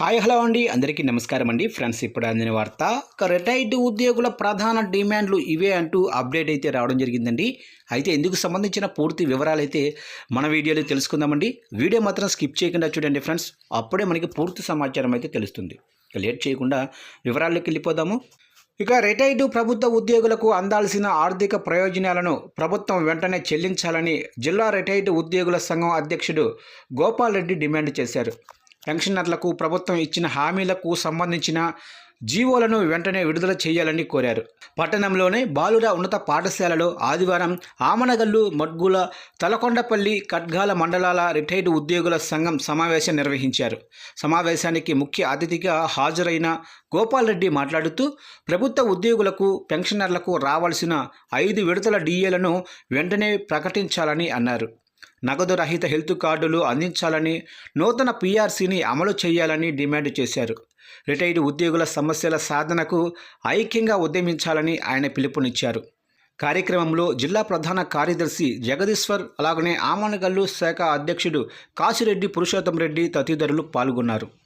Hi hello అండి. అందరికీ నమస్కారం అండి. ఫ్రెండ్స్ ఇప్పుడు అందిన వార్త ఒక రిటైర్డ్ ఉద్యోగుల ప్రధాన డిమాండ్లు ఇవే అంటూ అప్డేట్ అయితే రావడం జరిగిందండి. అయితే ఇందుకు సంబంధించిన పూర్తి వివరాలు అయితే మన వీడియోలో తెలుసుకుందామండి. వీడియో మాత్రం స్కిప్ చేయకుండా చూడండి ఫ్రెండ్స్. అప్పుడే మనకి పూర్తి సమాచారం అయితే తెలుస్తుంది. లేట్ చేయకుండా వివరాల్లోకి వెళ్ళిపోదాము. ఇక రిటైర్డ్ ప్రభుత్వ ఉద్యోగులకు అందాల్సిన ఆర్థిక ప్రయోజనాలను ప్రభుత్వం వెంటనే చెల్లించాలని జిల్లా రిటైర్డ్ ఉద్యోగుల సంఘం అధ్యక్షుడు గోపాల్ రెడ్డి డిమాండ్ చేశారు. పెన్షనర్లకు ప్రభుత్వం ఇచ్చిన హామీలకు సంబంధించిన జీవోలను వెంటనే విడుదల చేయాలని కోరారు. పట్టణంలోని బాలుర ఉన్నత పాఠశాలలో ఆదివారం ఆమనగల్లు మడ్గుల తలకొండపల్లి కట్గాల మండలాల రిటైర్డ్ ఉద్యోగుల సంఘం సమావేశం నిర్వహించారు. సమావేశానికి ముఖ్య అతిథిగా హాజరైన గోపాల్రెడ్డి మాట్లాడుతూ ప్రభుత్వ ఉద్యోగులకు పెన్షనర్లకు రావాల్సిన ఐదు విడతల డిఏలను వెంటనే ప్రకటించాలని అన్నారు. నగదు రహిత హెల్త్ కార్డులు అందించాలని నూతన పీఆర్సీని అమలు చేయాలని డిమాండ్ చేశారు. రిటైర్డ్ ఉద్యోగుల సమస్యల సాధనకు ఐక్యంగా ఉద్యమించాలని ఆయన పిలుపునిచ్చారు. కార్యక్రమంలో జిల్లా ప్రధాన కార్యదర్శి జగదీశ్వర్ అలాగనే ఆమనగల్లు శాఖ అధ్యక్షుడు కాశిరెడ్డి పురుషోత్తం రెడ్డి తదితరులు పాల్గొన్నారు.